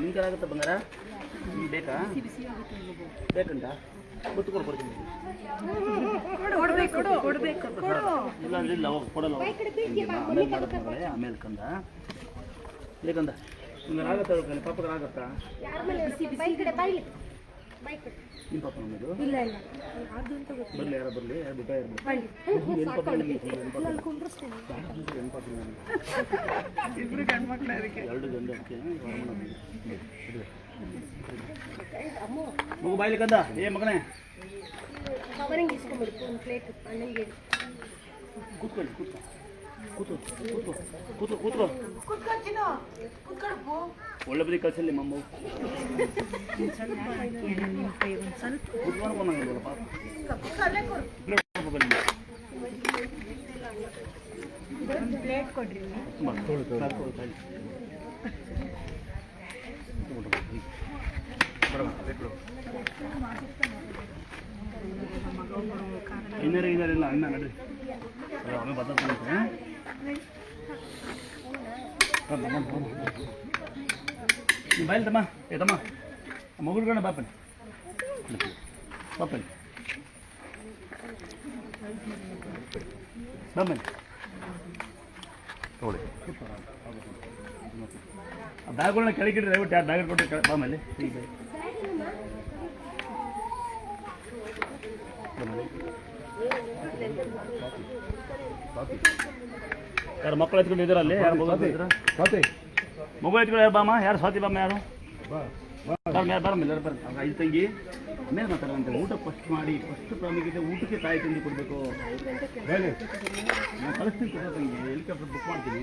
ನಿಮ್ಗೆ ಆಗುತ್ತೆ ಬಂಗಾರ? ಬೇಕಾ? ಬೇಕಂತ? ಗೊತ್ತು ಕೊಡು, ಕೊಡ್ತೀನಿ. ಇಲ್ಲ ಅಂದ್ರೆ ಇಲ್ಲ ಕೊಡಲ್ಲ ಆಮೇಲೆ ಮಾಡೋದು ಆಮೇಲೆ ಕಂದ. ಬೇಕಂದ? ನಿಮ್ಗೆ ಆಗತ್ತಾ ಹೇಳ್ಕೊಳ್ಳಿ ಪಾಪಗಳು ಆಗತ್ತಾ? ನಿಮ್ಮ ಪಾಪ ನಮ್ಮದು? ಇಲ್ಲ ಇಲ್ಲ. ಬರಲಿ ಯಾರೋ ಬರಲಿ. ಯಾರು ಬಿಟ್ಟ ಇರ್ಬೋದು ಏನು ಪಾಪ ನಿಮಗೆ ಏನು ಪಾಪ ಏನು ಪಾಪ ಇಬ್ರು ಗಂಡ್ಮಕ್ಳು ಅದಕ್ಕೆ. ಎರಡು ಗಂಡು ಅದಕ್ಕೆ ಮಗು ಬಾಯ್ಲಿ ಕಂದ ಏ ಮಗನೇ. ಅವನಿಗೆ ಇಸ್ಕೊಂಡ್ಬಿಡು ಒಂದು ಪ್ಲೇಟ್. ಅಣ್ಣಂಗೆ. ಕೂತ್ಕೊಳ್ಳಿ ಕೂತ್ಕೊ ಕೂತು ಕೂತು ಕೂತು ಕೂತ್ಕೋ. ಒಳ್ಳೆ ಬದಿ ಕಳ್ಸಲ್ಲಿ ಮಮ್ಮ ಪ್ಲೇಟ್ ಕೊಡ್ರಿ ಇನ್ನೇರು ಅಣ್ಣ ನಡ್ರಿ ಆಮೇಲೆ ಬರ್ತಂತೆ ಬಾಯಿಲ್ ತಮ್ಮ ಏ ತಮ್ಮ ಮಗುಳ್ಗಣ ಬಾಪನಿ ಬಾಪನಿ ಬಮ್ಮನಿ ನೋಡಿ ಆ ಬ್ಯಾಗ್ಗಳನ್ನ ಕೆಳಗಿಡ್ರಿ ದಯವಿಟ್ಟು ಯಾರು ಬ್ಯಾಗ್ ಕೊಟ್ಟರೆ ಕೆಳ ಬಾಮಲ್ಲಿ ಈಗ ಯಾರು ಮಕ್ಕಳು ಎತ್ಕೊಂಡು ಇದ್ದೀರ ಅಲ್ಲಿ? ಯಾರು? ಮೊಬೈಲ್ ಎತ್ಕೊಂಡು ಯಾರು ಬಾಮ? ಯಾರು ಸ್ವಾತಿ ಬಾಮ? ಯಾರು? ಬಾ ಯಾರು ಬರ್ರಿ ಆಗ ಐದು ತಂಗಿ. ಮೇಲೆ ಮಾತಾಡಂತೆ ಊಟ ಫಸ್ಟ್ ಮಾಡಿ ಫಸ್ಟ್ ಪ್ರಾಮುಖ್ಯತೆ ಊಟಕ್ಕೆ ತಾಯಿ ತಂದು ಕೊಡಬೇಕು. ನಾನು ಕಳಿಸ್ತೀನಿ ಕೊಡೋ ತಂಗಿ. ಹೆಲಿಕಾಪ್ಟರ್ ಬುಕ್ ಮಾಡ್ತೀನಿ.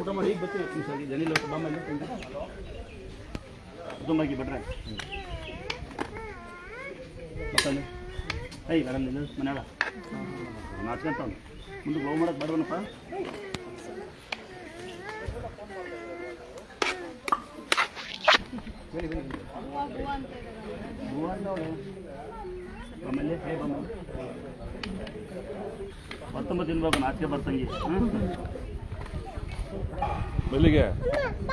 ಊಟ ಮಾಡಿ ಈಗ ಬರ್ತೀವಿ. ಸರ್ ಜನಿಲ್ಲ ಬಾಮ ಇಲ್ಲಿ ತಂಗಿ. ತುಂಬಾಗಿ ಬಿಡ್ರೆ ಮಕ್ಕಳು ಐ ಬರಲ್ಲ ಇಲ್ಲ ಮನೆಯೊಳ ನಾಚ್ಕೊಂತ ಮುಂದೆ ಗ್ಲೋ ಮಾಡಕ್ಕೆ ಬಡವನಪ್ಪ. ಆಮೇಲೆ ಹೇ ಬಮ್ಮ ಹತ್ತೊಂಬತ್ತು ತಿನ್ಬೇಕು ನಾಚಿಕೆ ಬರ್ತಂಗಿ. ಹ್ಞೂ ಬೆಳಿಗ್ಗೆ ಅಪ್ಪ.